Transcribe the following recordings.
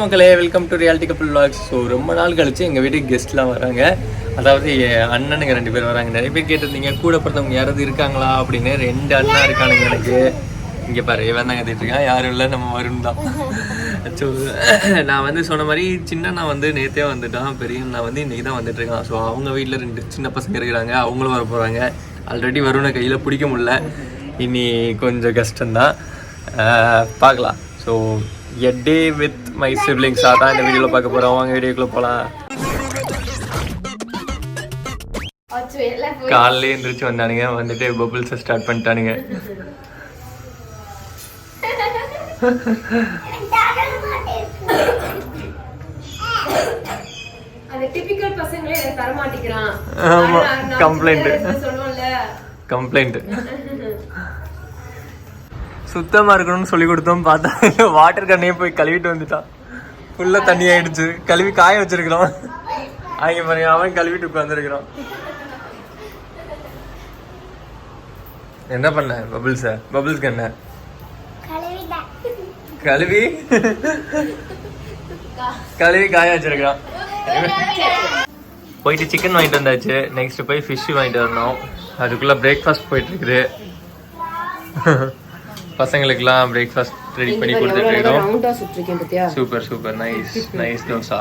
மக்களே welcome to reality couple vlogs so ரொம்ப நாள் கழிச்சு எங்கள் வீட்டுக்கு கெஸ்ட்லாம் வராங்க. அதாவது என் அண்ணனுங்க ரெண்டு பேர் வராங்க. நிறைய பேர் கேட்டிருந்தீங்க கூட பிறந்தவங்க யாராவது இருக்காங்களா அப்படின்னு? ரெண்டு அண்ணா இருக்கானுங்க எனக்கு. இங்கே பாரு இவன் தான் கத்திட்டு இருக்கான். யாரும் இல்லை நம்ம வருண் தான். ஸோ நான் வந்து சொன்ன மாதிரி சின்ன நான் வந்து நேற்றே வந்துட்டான். பெரிய நான் வந்து இன்றைக்கி தான் வந்துட்டுருக்கான் ஸோ அவங்க வீட்டில் ரெண்டு சின்ன பசங்க இருக்கிறாங்க. அவங்களும் வர போகிறாங்க ஆல்ரெடி வருணை கையில் பிடிக்க முடில இனி கொஞ்சம் கஷ்டம்தான். பார்க்கலாம். So a day with my siblings அதான் இந்த வீடியோவில் பார்க்க போகிறோம் வாங்க வீடியோக்குள்ளே போகலாம் காலையிலே எந்திரிச்சு வந்தானுங்க. வந்துட்டு பபுள்ஸை ஸ்டார்ட் பண்ணிட்டானுங்க. அந்த டிபிக்கல் பசங்களே எனக்கு தர மாட்டேங்கிறான் ஆமா, நான் நான் complaint. சின்ன சொல்லுவோம்ல கம்ப்ளைண்ட் சுத்தமாக இருக்கணும்னு சொல்லி கொடுத்தோம். பார்த்தா வாட்டர் கண்ணையே போய் கழுவிட்டு வந்துட்டான். ஃபுல்லாக தண்ணி ஆயிடுச்சு. கழுவி காய வச்சிருக்கிறோம். அவங்க பாருங்க அவன் கழுவிட்டு உட்காந்துருக்கிறான் என்ன பண்ண? பபிள்ஸ பபிள்ஸ்க்கு என்ன? கழுவி? கழுவி காய வச்சிருக்கான் போயிட்டு சிக்கன் வாங்கிட்டு வந்தாச்சு. நெக்ஸ்ட் போய் ஃபிஷ் வாங்கிட்டு வரணும் அதுக்குள்ள பிரேக்ஃபாஸ்ட் போயிட்டு இருக்குது. பசங்களுக்குலாம் பிரேக்ஃபாஸ்ட் ரெடி பண்ணி கொடுத்துட்டு இருக்கோம். Super super nice nice dosa.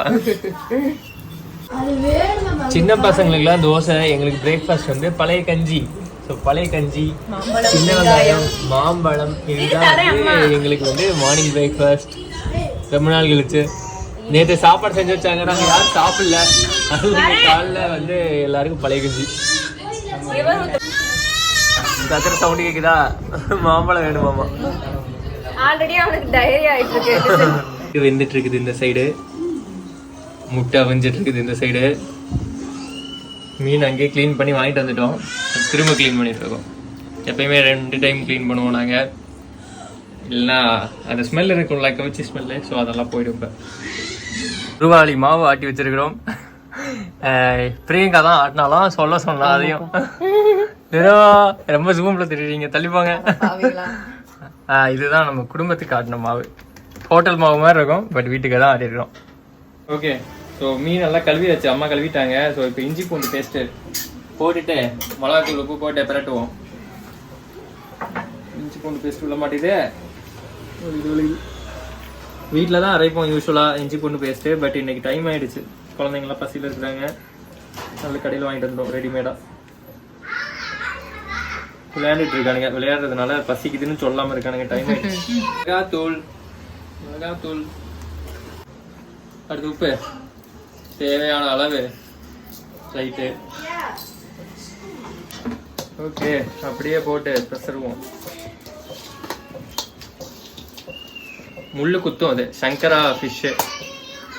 சின்ன பசங்களுக்குலாம் தோசை எங்களுக்கு பிரேக்ஃபாஸ்ட் வந்து பழைய கஞ்சி. ஸோ பழைய கஞ்சி சின்ன வெங்காயம். மாம்பழம் இதுதான் வந்து எங்களுக்கு வந்து மார்னிங் பிரேக்ஃபாஸ்ட் ரொம்ப நாள் கழிச்சு. நேற்று சாப்பாடு செஞ்சு வச்சாங்க நாங்கள் யாரும் சாப்பிடல. அதனால காலைல வந்து எல்லாருக்கும் பழைய கஞ்சி. கத்திர சவுண்டு கேக்குதா மாம்பழம் வேணுமாமா ஆல்ரெடி அவனுக்கு டயரி ஆயிட்டு இருக்கு இது வெந்துட்டு இருக்குது இந்த சைடு முட்டை வெஞ்சிட்டு இருக்குது இந்த சைடு மீன் அங்கேயே க்ளீன் பண்ணி வாங்கிட்டு வந்துட்டோம் திரும்ப க்ளீன் பண்ணிட்டு இருக்கோம் எப்பயுமே ரெண்டு டைம் க்ளீன் பண்ணுவோம் நாங்கள் இல்லைன்னா அந்த ஸ்மெல் இருக்கும்ல கவிச்சி ஸ்மெல்லு ஸோ அதெல்லாம் போயிடும் இப்போ ரூபாளி மாவு ஆட்டி வச்சிருக்கிறோம் பிரியங்கா தான் ஆட்டினாலும் சொல்ல சொன்னா அதையும் வெறும் ரொம்ப ஜூமில் திட்டுறீங்க தள்ளிப்பாங்க. ஆ, இதுதான் நம்ம குடும்பத்துக்கு ஆட்டின மாவு. ஹோட்டல் மாவு மாதிரி இருக்கும் பட் வீட்டுக்கு தான் ஆட்டிருக்கோம் ஓகே. ஸோ மீன் நல்லா கழுவியாச்சு. அம்மா கழுவிட்டாங்க. ஸோ இப்போ இஞ்சி பூண்டு பேஸ்ட்டு போட்டுட்டு மிளகாத்தூள் உப்பு போட்டு பிரட்டுவோம். இஞ்சி பூண்டு பேஸ்ட் உள்ள மாட்டேது. வீட்டில் தான் அரைப்போம் யூஸ்வலாக இஞ்சி பூண்டு பேஸ்ட்டு பட் இன்னைக்கு டைம் ஆயிடுச்சு. குழந்தைங்களாம் பசியில் இருக்கிறாங்க. நல்ல கடையில் வாங்கிட்டு வந்தோம் ரெடிமேடாக விளையாண்டுட்டு இருக்கானுங்க. விளையாடுறதுனால பசிக்குதுன்னு சொல்லாம இருக்கானுங்க. டைம் மிளகாத்தூள் மிளகாத்தூள் அடுத்து உப்பு. தேவையான அளவு. ரைட்டு ஓகே அப்படியே போட்டு பெசருவோம். முள்ளு குத்தும் அது. சங்கரா ஃபிஷ்ஷு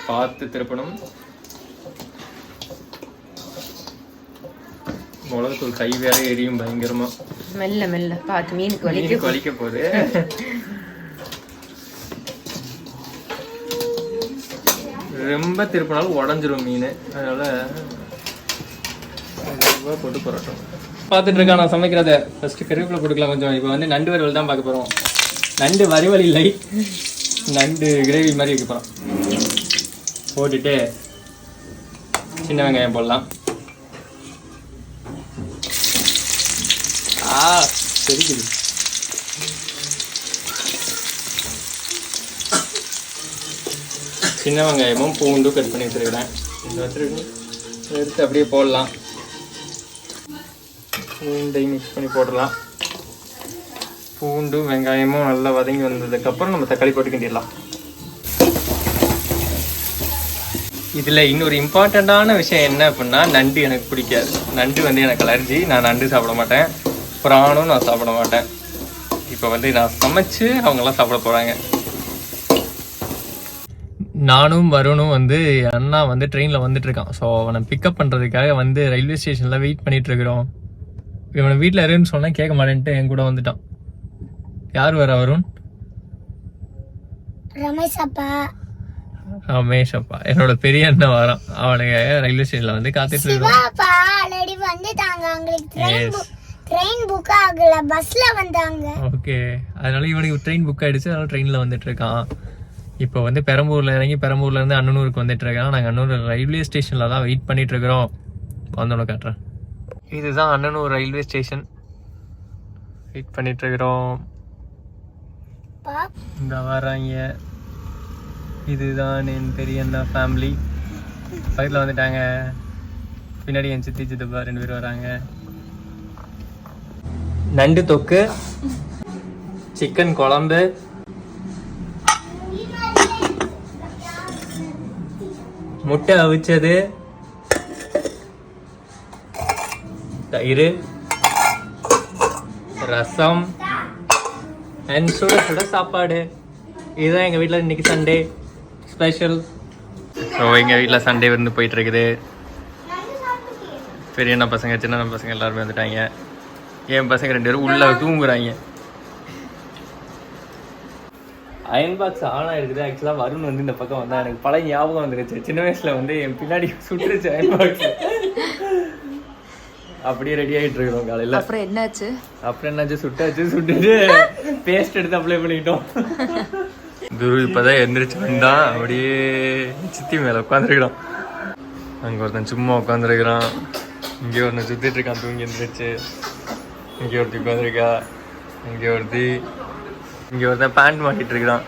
பார்த்து திருப்பணும். மிளகுத்தூள் கை வேற எரியும் பயங்கரமா. மெல்ல மெல்ல. பார்த்து மீனுக்கு வலிக்கு. வலிக்க போகுது. ரொம்ப திருப்பினாலும் உடஞ்சிரும் மீன். அதனால போட்டு புரட்டும். பார்த்துட்டு இருக்கா நான் சமைக்கிறத. ஃபர்ஸ்ட் கருவேப்பிலை போட்டுக்கலாம் கொஞ்சம். இப்போ வந்து நண்டு வறுவல் தான் பார்க்க போறோம். நண்டு வறுவல் இல்லை. நண்டு கிரேவி மாதிரி வைக்க போறோம். போட்டுட்டு சின்ன வெங்காயம் போடலாம். தெரிக்குது சின்ன வெங்காயமும் பூண்டும் கட் பண்ணி வச்சுருக்கிறேன். இந்த எடுத்து அப்படியே போடலாம். பூண்டையும் மிக்ஸ் பண்ணி போடலாம். பூண்டும் வெங்காயமும் நல்லா வதங்கி வந்ததுக்கப்புறம் நம்ம தக்காளி போட்டு கிண்டிடலாம். இதில் இன்னொரு இம்பார்ட்டண்ட்டான விஷயம் என்ன அப்படின்னா நண்டு எனக்கு பிடிக்காது. நண்டு வந்து எனக்கு அலர்ஜி நான் நண்டு சாப்பிட மாட்டேன். பிரானும் நான் சாப்பிட மாட்டேன். இப்போ வந்து நான் சமைச்சு அவங்கெல்லாம் சாப்பிட போகிறாங்க நானும் வருணும் வந்து அண்ணா வந்து ட்ரெயினில் வந்துட்டு இருக்கான் ஸோ அவனை பிக்கப் பண்ணுறதுக்காக வந்து ரயில்வே ஸ்டேஷனில் வெயிட் பண்ணிட்டு இருக்கிறோம் இவனை வீட்டில் இருன்னு சொன்னால் கேட்க மாட்டேன்ட்டு என் கூட வந்துட்டான். யார் வர வருண்? ரமேஷ் அப்பா. ரமேஷ் அப்பா. என்னோட பெரிய அண்ணன் வரான். அவனுங்க ரயில்வே ஸ்டேஷனில் வந்து காத்துட்டு இருக்கோம் ட்ரெயின் புக் ஆகல பஸ்ல வந்தாங்க. ஓகே அதனால இவனுக்கு ட்ரெயின் புக் ஆயிடுச்சு. அதனால ட்ரெயினில் வந்துட்டு இருக்கான். இப்போ வந்து பெரம்பூர்ல இறங்கி பெரம்பூர்ல இருந்து அண்ணனூருக்கு வந்துட்டு இருக்கோம் நாங்கள் அண்ணனூர் ரயில்வே ஸ்டேஷன்ல தான் வெயிட் பண்ணிட்டு இருக்கிறோம். வந்தோன்னு காட்டுறேன். இதுதான் அண்ணனூர் ரயில்வே ஸ்டேஷன் வெயிட் பண்ணிட்டு இருக்கிறோம். இந்த வராங்க. இதுதான் என் பெரிய அண்ணா ஃபேமிலி பக்கத்தில் வந்துட்டாங்க. பின்னாடி என் சித்தி சித்தப்பா ரெண்டு பேரும் வராங்க. நண்டு தொக்கு சிக்கன் குழம்பு. முட்டை அவிச்சது. தயிர். ரசம். அண்ட் சுட சுட சாப்பாடு. இதுதான் எங்கள் வீட்டில் இன்னைக்கு சண்டே. ஸ்பெஷல் ஸோ எங்கள் வீட்டில் சண்டே வந்து போயிட்டுருக்குது பெரியண்ணா பசங்க சின்ன பசங்க எல்லாருமே வந்துட்டாங்க. என் பசங்க ரெண்டு பேரும் உள்ள தூங்குறாங்க. அயன் பாக்ஸ் ஆனா இருக்குது ஆக்சுவலாக வருண் வந்து இந்த பக்கம் வந்தா எனக்கு பழைய ஞாபகம் வந்துருச்சு. சின்ன வயசுல வந்து என் பின்னாடி சுட்டுருச்சு அயன் பாக்ஸ் அப்படியே ரெடி ஆகிட்டு இருக்கிறோம் காலையில். அப்புறம் என்னாச்சு? அப்புறம் என்னாச்சு? சுட்டாச்சு சுட்டுட்டு பேஸ்ட் எடுத்து அப்ளை பண்ணிட்டோம் குரு இப்பதான் எந்திரிச்சு வந்தான். அப்படியே சித்தி மேல உட்காந்துருக்கிறான் அங்க ஒருத்தன் சும்மா உட்காந்துருக்கிறான் இங்கே ஒருத்தன் சுத்திட்டு இருக்கான். தூங்கி எந்திரிச்சு. இங்கே ஒருத்தி உட்காந்துருக்கா இங்கே ஒருத்தி இங்கே ஒருத்தன் பேண்ட் மாட்டிட்டு இருக்கிறான்.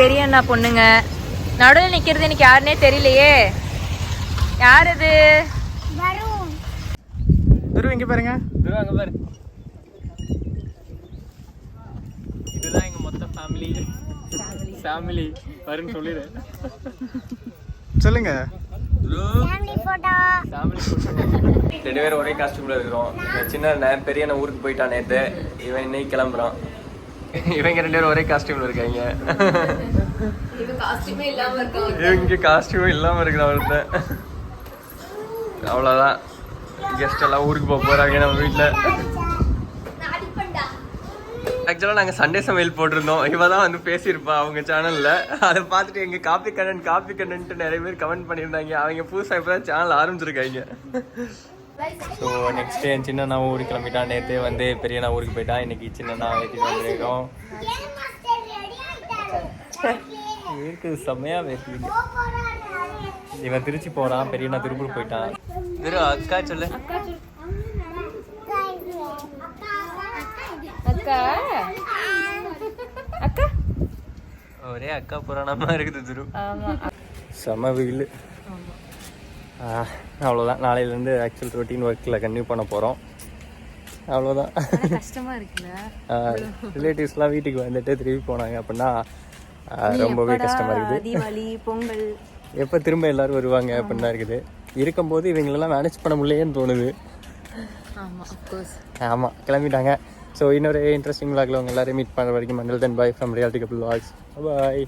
பெரிய அண்ணா பொண்ணுங்க. நடுவில் நிக்கிறது எனக்கு யாருன்னே தெரியலையே. யார் இது வரும் துரு இங்க பாருங்க. துரு அங்க பாரு. இதுதான் எங்க மொத்த ஃபேமிலி ஃபேமிலி வருன்னு சொல்லிடு. சொல்லுங்க. ஃபேமிலி போட்டோ ஃபேமிலி ரெண்டு பேரும் ஒரே காஸ்டியூம்ல இருக்கிறோம். சின்ன பெரிய அண்ணன் ஊருக்கு போயிட்டான் நேத்து. இவன் இன்னைக்கு கிளம்புறான். இவங்க ரெண்டு பேரும் ஒரே காஸ்டியூம்ல இருக்காங்க. இவங்க காஸ்டியூம் இல்லாம இருக்கிறான் ஒருத்தன். அவ்வளவுதான். கெஸ்ட் எல்லாம் ஊருக்கு போக போறாங்க நம்ம வீட்டுல ஆக்சுவலாக நாங்கள் சண்டே சமையல் போட்டிருந்தோம். இவ தான் வந்து பேசியிருப்பா அவங்க சேனலில் அதை பார்த்துட்டு எங்கள் காப்பி கண்ணன் காப்பி கண்ணன்ட்டு நிறைய பேர் கமெண்ட் பண்ணியிருந்தாங்க. அவங்க புதுசாக இப்போ தான் சேனல் ஆரம்பிச்சிருக்காங்க ஸோ நெக்ஸ்ட் என் சின்ன ஊருக்கு கிளம்பிட்டான் நேற்று வந்து பெரிய நான் ஊருக்கு போயிட்டான் இன்னைக்கு சின்ன ஏற்றிட்டு வந்துருக்கோம். இருக்குது செம்மையாக வேர்க்குது இவன் திருச்சி போகிறான் பெரியண்ணா திருப்பூர் போயிட்டான். திரு அக்கா சொல்லு. அக்கா? அக்கா? ஒரே அக்கா புராணமா இருக்குது திரு. ஆமா. செம வெயில். அவ்வளோதான் நாளையிலேருந்து ஆக்சுவல் ரொட்டீன் ஒர்க்கில் கன்டினியூ பண்ண போகிறோம் அவ்வளோதான் கஷ்டமா இருக்குல்ல. ரிலேட்டிவ்ஸ்லாம் வீட்டுக்கு வந்துட்டு திரும்பி போனாங்க அப்படின்னா ரொம்பவே கஷ்டமாக இருக்குது. தீபாவளி பொங்கல்? எப்போ திரும்ப எல்லாரும் வருவாங்க அப்படின்னு இருக்குது. இருக்கும்போது இவங்களெல்லாம் மேனேஜ் பண்ண முடியலையேன்னு தோணுது. ஆமாம் கிளம்பிட்டாங்க. ஸோ இன்னொரு இன்ட்ரெஸ்டிங் விளாக்ல உங்க எல்லாரையும் மீட் பண்ணுற வரைக்கும் Mandal then bye from reality couple vlogs bye